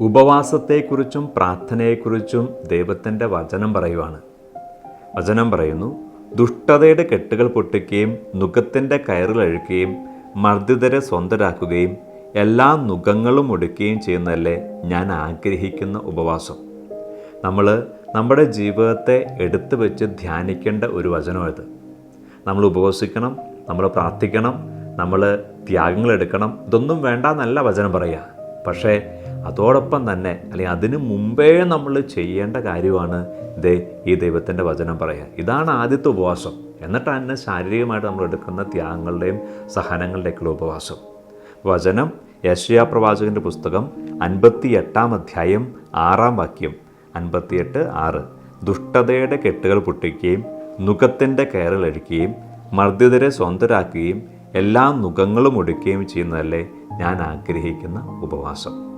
ഉപവാസത്തെക്കുറിച്ചും പ്രാർത്ഥനയെക്കുറിച്ചും ദൈവത്തിന്റെ വചനം പറയുവാണ്. വചനം പറയുന്നു ദുഷ്ടതയുടെ കെട്ടുകൾ പൊട്ടിക്കുകയും നുഖത്തിന്റെ കയറിലഴുക്കുകയും മർദ്ദിതരെ സ്വന്തരാക്കുകയും എല്ലാ നുഖങ്ങളും ഒടുക്കുകയും ചെയ്യുന്നതല്ലേ ഞാൻ ആഗ്രഹിക്കുന്ന ഉപവാസം. നമ്മൾ നമ്മുടെ ജീവിതത്തെ എടുത്തു വെച്ച് ധ്യാനിക്കേണ്ട ഒരു വചനമാണിത്. നമ്മൾ ഉപവസിക്കണം നമ്മൾ പ്രാർത്ഥിക്കണം നമ്മൾ ത്യാഗങ്ങൾ എടുക്കണം ഇതൊന്നും വേണ്ട എന്നല്ല വചനം പറയുക. പക്ഷേ അതോടൊപ്പം തന്നെ അല്ലെങ്കിൽ അതിന് മുമ്പേ നമ്മൾ ചെയ്യേണ്ട കാര്യമാണ് ദേ ഈ ദൈവത്തിന്റെ വചനം പറയുക. ഇതാണ് ആദ്യത്തെ ഉപവാസം. എന്നിട്ടാണ് തന്നെ ശാരീരികമായിട്ട് നമ്മൾ എടുക്കുന്ന ത്യാഗങ്ങളുടെയും സഹനങ്ങളുടെയൊക്കെയുള്ള ഉപവാസം. വചനം യശയാ പ്രവാചകന്റെ പുസ്തകം അൻപത്തി എട്ടാം അധ്യായം ആറാം വാക്യം അൻപത്തിയെട്ട് ആറ്. ദുഷ്ടതയുടെ കെട്ടുകൾ പൊട്ടിക്കുകയും നുഖത്തിന്റെ കയറിലടിക്കുകയും മർദ്ദിതരെ സ്വന്തരാക്കുകയും എല്ലാ നുഖങ്ങളും ഒടുക്കുകയും ചെയ്യുന്നതല്ലേ ഞാൻ ആഗ്രഹിക്കുന്ന ഉപവാസം.